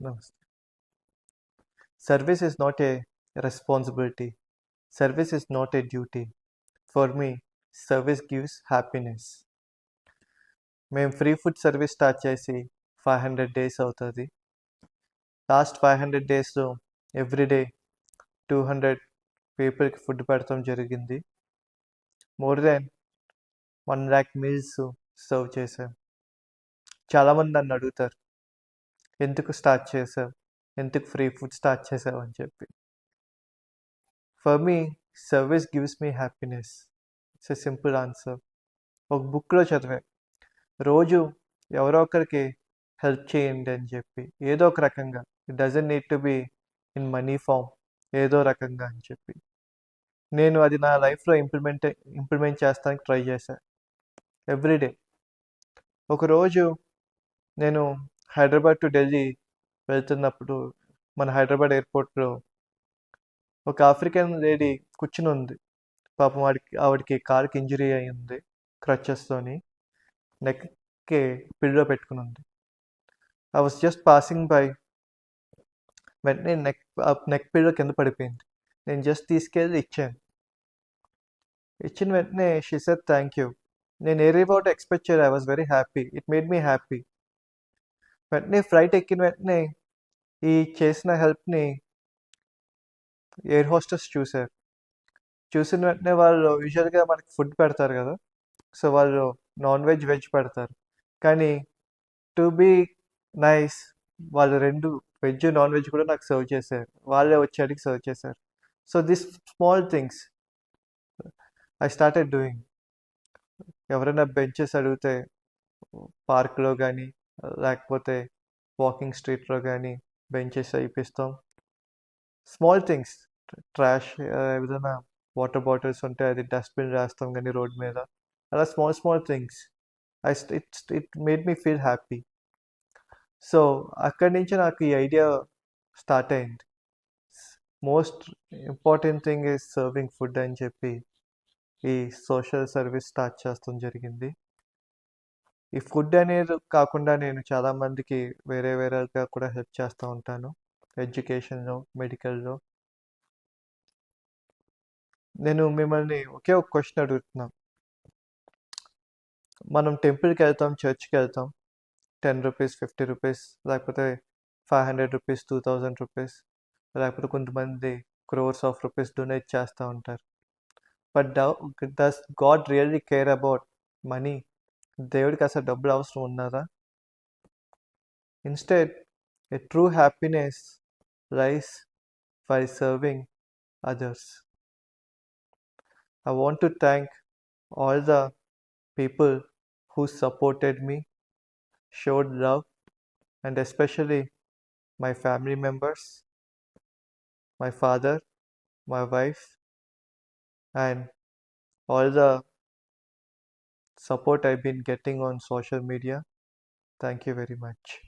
Namaste. Service is not a responsibility. Service is not a duty. For me, service gives happiness. మేము free food service start చేసి five hundred days అవుతుంది last five hundred డేస్లో everyday two hundred పీపుల్కి food పెడతాం జరిగింది more than one lakh meals serve చేసాం చాలామంది నన్ను అడుగుతారు ఎందుకు స్టార్ట్ చేసావు? ఎందుకు ఫ్రీ ఫుడ్ స్టార్ట్ చేసావు? అని చెప్పి. For me service gives me happiness it's a simple answer ఒక బుక్లో చదివా. రోజు ఎవరో ఒకరికి హెల్ప్ చేయండి అని చెప్పి. ఏదో ఒక రకంగా. It doesn't need to be in money form ఏదో రకంగా అని చెప్పి. నేను అది నా లైఫ్లో ఇంప్లిమెంట్ ఇంప్లిమెంట్ చేస్తానికి ట్రై చేశాను ఎవ్రీడే ఒకరోజు నేను హైదరాబాద్ టు ఢిల్లీ వెళ్తున్నప్పుడు మన హైదరాబాద్ ఎయిర్పోర్ట్లో ఒక ఆఫ్రికన్ లేడీ కూర్చుని ఉంది. పాపం వాడికి ఆవిడకి కాలుకి ఇంజరీ అయ్యింది క్రచ్చెస్తోని క్రచెస్తోని నెక్కి పిల్లో పెట్టుకుని ఉంది. I was just passing by వెంటనే నెక్ నెక్ పిల్లో కింద పడిపోయింది. నేను జస్ట్ తీసుకెళ్ళి ఇచ్చాను. ఇచ్చిన వెంటనే షీ సెట్ థ్యాంక్ యూ నేను ఏ రివార్డ్ ఎక్స్పెక్ట్ చేయలేదు. I was very happy it made me happy వెంటనే ఫ్లైట్ ఎక్కిన వెంటనే ఈ చేసిన హెల్ప్ని ఎయిర్ హోస్టెస్ చూశారు. చూసిన వెంటనే వాళ్ళు యూజువల్గా మనకి ఫుడ్ పెడతారు కదా సో వాళ్ళు నాన్ వెజ్ వెజ్ పెడతారు. కానీ టు బీ నైస్ వాళ్ళు రెండు వెజ్ నాన్ వెజ్ కూడా నాకు సర్వ్ చేశారు. వాళ్ళే వచ్చేటికి సర్వ్ చేశారు. So this small things I started doing. ఎవరైనా బెంచెస్ అడిగితే పార్క్లో కానీ లేకపోతే వాకింగ్ స్ట్రీట్లో కానీ బెంచెస్ అయిపిస్తాం. స్మాల్ థింగ్స్ ట్రాష్ ఏదైనా వాటర్ బాటిల్స్ ఉంటే అది డస్ట్బిన్ రాస్తాం కానీ రోడ్ మీద. అలా small small things I it's it made me feel happy so అక్కడి నుంచి నాకు ఈ ఐడియా స్టార్ట్ అయింది. Most important thing is serving food అని చెప్పి ఈ సోషల్ సర్వీస్ స్టార్ట్ చేస్తాం జరిగింది. ఈ ఫుడ్ అనేది కాకుండా నేను చాలామందికి వేరే వేరేగా కూడా హెల్ప్ చేస్తూ ఉంటాను. ఎడ్యుకేషన్లో మెడికల్లో నేను మిమ్మల్ని ఒకే ఒక క్వశ్చన్ అడుగుతున్నాను మనం టెంపుల్కి వెళ్తాం చర్చ్కి వెళ్తాం. టెన్ రూపీస్ ఫిఫ్టీ రూపీస్ లేకపోతే five hundred rupees two thousand rupees లేకపోతే కొంతమంది క్రోర్స్ ఆఫ్ రూపీస్ డొనేట్ చేస్తూ ఉంటారు. But does God really care about money. దేవుడికి అసలు డబ్బులు అవసరం ఉన్నదా instead a true happiness rise by serving others I want to thank all the people who supported me, showed love, and especially my family members, my father, my wife, and all the support I've been getting on social media. Thank you very much.